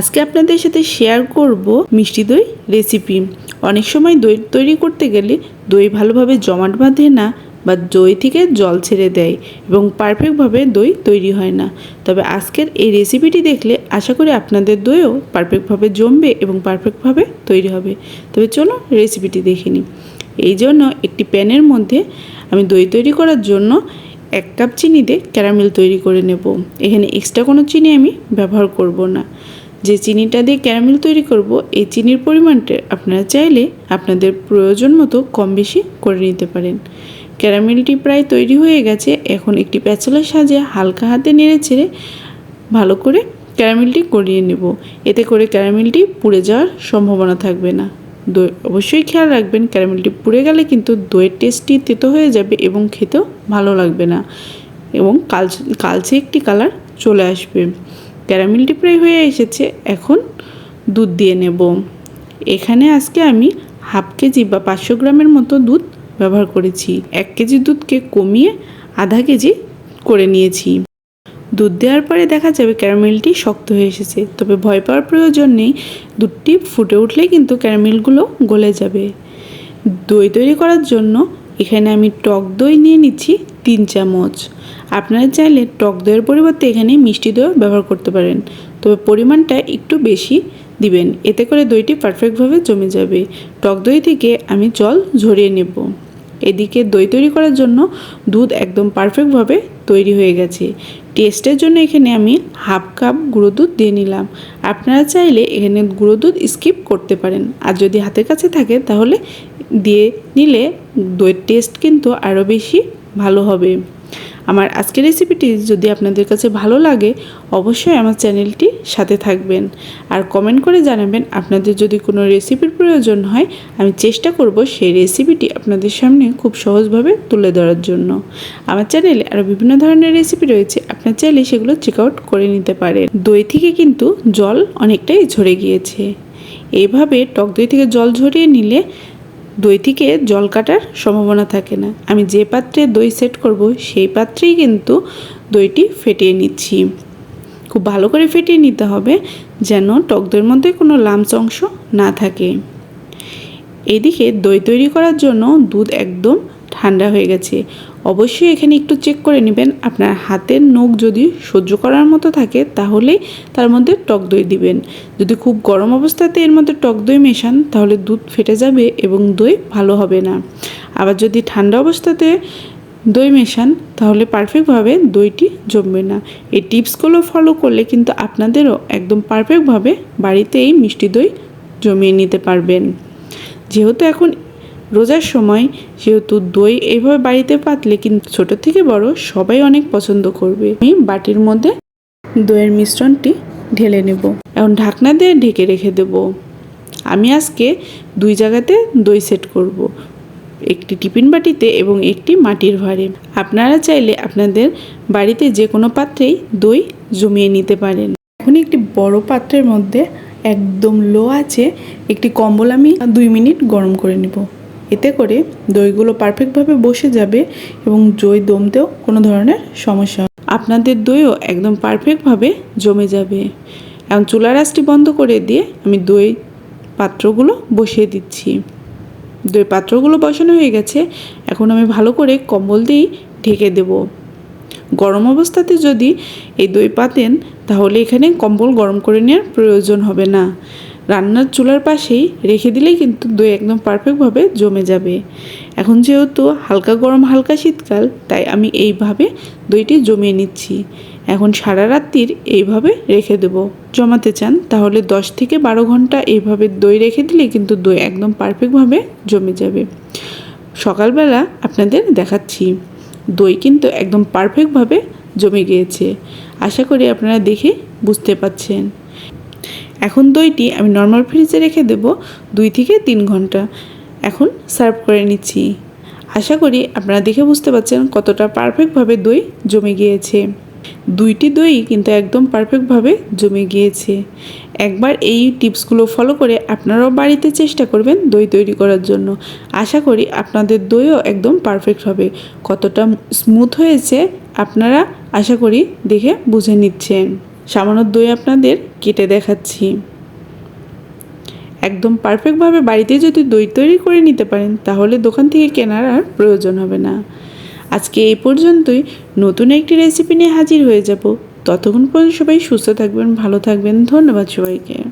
আজকে আপনাদের সাথে শেয়ার করব মিষ্টি দই রেসিপি অনেক সময় দই তৈরি করতে গেলে দই ভালোভাবে জমাট বাঁধে না বা দই থেকে জল ছেড়ে দেয় এবং পারফেক্টভাবে দই তৈরি হয় না। তবে আজকের এই রেসিপিটি দেখলে আশা করি আপনাদের দইও পারফেক্টভাবে জমবে এবং পারফেক্টভাবে তৈরি হবে। তবে চলো রেসিপিটি দেখে নিই। এই জন্য একটি প্যানের মধ্যে আমি দই তৈরি করার জন্য এক কাপ চিনিতে ক্যারামেল তৈরি করে নেব। এখানে এক্সট্রা কোনো চিনি আমি ব্যবহার করব না। যে চিনিটা দিয়ে ক্যারামেল তৈরি করব, এই চিনির পরিমাণটা আপনারা চাইলে আপনাদের প্রয়োজন মতো কম বেশি করে নিতে পারেন। ক্যারামেলটি প্রায় তৈরি হয়ে গেছে, এখন একটি প্যাচলার সাজে হালকা হাতে নেড়ে চেড়ে ভালো করে ক্যারামেলটি গড়িয়ে নেব। এতে করে ক্যারামেলটি পুড়ে যাওয়ার সম্ভাবনা থাকবে না। দই অবশ্যই খেয়াল রাখবেন, ক্যারামেলটি পুড়ে গেলে কিন্তু দইয়ের টেস্টটি তেতো হয়ে যাবে এবং খেতেও ভালো লাগবে না এবং কালচে কালচে একটি কালার চলে আসবে। ক্যারামেলটি প্রায় হয়ে এসেছে, এখন দুধ দিয়ে নেব। এখানে আজকে আমি হাফ কেজি বা পাঁচশো গ্রামের মতো দুধ ব্যবহার করেছি। এক কেজি দুধকে কমিয়ে আধা কেজি করে নিয়েছি। দুধ দেওয়ার পরে দেখা যাবে ক্যারামেলটি শক্ত হয়ে এসেছে, তবে ভয় পাওয়ার প্রয়োজন নেই। দুধটি ফুটে উঠলেই কিন্তু ক্যারামেলগুলো গলে যাবে। দই তৈরি করার জন্য এখানে আমি টক দই নিয়ে নিচ্ছি তিন চামচ। আপনারা চাইলে টক দইয়ের পরিবর্তে এখানে মিষ্টি দইও ব্যবহার করতে পারেন। তবে পরিমাণটা একটু বেশি দিবেন, এতে করে দইটি পারফেক্টভাবে জমে যাবে। টক দই থেকে আমি জল ঝরিয়ে নেব। এদিকে দই তৈরি করার জন্য দুধ একদম পারফেক্টভাবে তৈরি হয়ে গেছে। টেস্টের জন্য এখানে আমি হাফ কাপ গুঁড়ো দুধ দিয়ে নিলাম। আপনারা চাইলে এখানে গুঁড়ো দুধ স্কিপ করতে পারেন। আর যদি হাতের কাছে থাকে তাহলে দিয়ে নিলে দইয়ের টেস্ট কিন্তু আরও বেশি ভালো হবে। আমার আজকের রেসিপিটি যদি আপনাদের কাছে ভালো লাগে, অবশ্যই আমার চ্যানেলটি সাথে থাকবেন। আর কমেন্ট করে জানাবেন আপনাদের যদি কোনো রেসিপির প্রয়োজন হয়, আমি চেষ্টা করব সেই রেসিপিটি আপনাদের সামনে খুব সহজভাবে তুলে ধরার জন্য। আমার চ্যানেলে আরও বিভিন্ন ধরনের রেসিপি রয়েছে, আপনার চাইলে সেগুলো চেক আউট করে নিতে পারেন। দই থেকে কিন্তু জল অনেকটাই ঝরে গিয়েছে। এইভাবে টক দই থেকে জল ঝরিয়ে নিলে দই থেকে জল কাটার সম্ভাবনা থাকে না। আমি যে পাত্রে দই সেট করব, সেই পাত্রেই কিন্তু দইটি ফেটিয়ে নিচ্ছি। খুব ভালো করে ফেটিয়ে নিতে হবে যেন টক দইয়ের মধ্যে কোনো লামচ অংশ না থাকে। এদিকে দই তৈরি করার জন্য দুধ একদম ঠান্ডা হয়ে গেছে। অবশ্যই এখানে একটু চেক করে নেবেন। আপনার হাতের নখ যদি সহ্য করার মতো থাকে তাহলেই তার মধ্যে টক দই দিবেন। যদি খুব গরম অবস্থাতে এর মধ্যে টক দই মেশান, তাহলে দুধ ফেটে যাবে এবং দই ভালো হবে না। আবার যদি ঠান্ডা অবস্থাতে দই মেশান, তাহলে পারফেক্টভাবে দইটি জমবে না। এই টিপসগুলো ফলো করলে কিন্তু আপনাদেরও একদম পারফেক্টভাবে বাড়িতেই মিষ্টি দই জমিয়ে নিতে পারবেন। যেহেতু এখন রোজার সময় যেহেতু দই এইভাবে বাড়িতে পাতলে কিন্তু ছোট থেকে বড় সবাই অনেক পছন্দ করবে। আমি বাটির মধ্যে দইয়ের মিশ্রণটি ঢেলে নেব। এখন ঢাকনা দিয়ে ঢেকে রেখে দেব। আমি আজকে দুই জায়গাতে দই সেট করব। একটি টিফিন বাটিতে এবং একটি মাটির ভাঁড়ে। আপনারা চাইলে আপনাদের বাড়িতে যে কোনো পাত্রেই দই জমিয়ে নিতে পারেন। এখন একটি বড় পাত্রের মধ্যে একদম লো আছে একটি কম্বল আমি দুই মিনিট গরম করে নেব। এতে করে দইগুলো পারফেক্টভাবে বসে যাবে এবং দই দমতেও কোনো ধরনের সমস্যা আপনাদের দইও একদম পারফেক্টভাবে জমে যাবে। এখন চুলা রাসটি বন্ধ করে দিয়ে আমি দই পাত্রগুলো বসিয়ে দিচ্ছি। দই পাত্রগুলো বসানো হয়ে গেছে। এখন আমি ভালো করে কম্বল দিয়েই ঢেকে দেব। গরম অবস্থাতে যদি এই দই পাতেন তাহলে এখানে কম্বল গরম করে নেওয়ার প্রয়োজন হবে না। রান্নার চুলার পাশেই রেখে দিলেই কিন্তু দই একদম পারফেক্টভাবে জমে যাবে। এখন যেহেতু হালকা গরম, হালকা শীতকাল, তাই আমি এইভাবে দইটি জমিয়ে নিচ্ছি। এখন সারা রাত্রির এইভাবে রেখে দেব। জমাতে চান, তাহলে দশ থেকে বারো ঘণ্টা এইভাবে দই রেখে দিলে কিন্তু দই একদম পারফেক্টভাবে জমে যাবে। সকালবেলা আপনাদের দেখাচ্ছি। দই কিন্তু একদম পারফেক্টভাবে জমে গিয়েছে। আশা করি আপনারা দেখে বুঝতে পাচ্ছেন এখন দইটি আমি নর্মাল ফ্রিজে রেখে দেব দুই থেকে তিন ঘণ্টা। এখন সার্ভ করে নিচ্ছি। আশা করি আপনারা দেখে বুঝতে পারছেন কতটা পারফেক্টভাবে দই জমে গিয়েছে। দুইটি দই কিন্তু একদম পারফেক্টভাবে জমে গিয়েছে। একবার এই টিপসগুলো ফলো করে আপনারাও বাড়িতে চেষ্টা করবেন দই তৈরি করার জন্য। আশা করি আপনাদের দইও একদম পারফেক্ট হবে। কতটা স্মুথ হয়েছে আপনারা আশা করি দেখে বুঝে নিচ্ছেন। সামান্য দই আপনাদের কেটে দেখাচ্ছি। একদম পারফেক্টভাবে বাড়িতে যদি দই তৈরি করে নিতে পারেন, তাহলে দোকান থেকে কেনার আর প্রয়োজন হবে না। আজকে এই পর্যন্তই। নতুন একটি রেসিপি নিয়ে হাজির হয়ে যাব। ততক্ষণ পর্যন্ত সবাই সুস্থ থাকবেন, ভালো থাকবেন। ধন্যবাদ সবাইকে।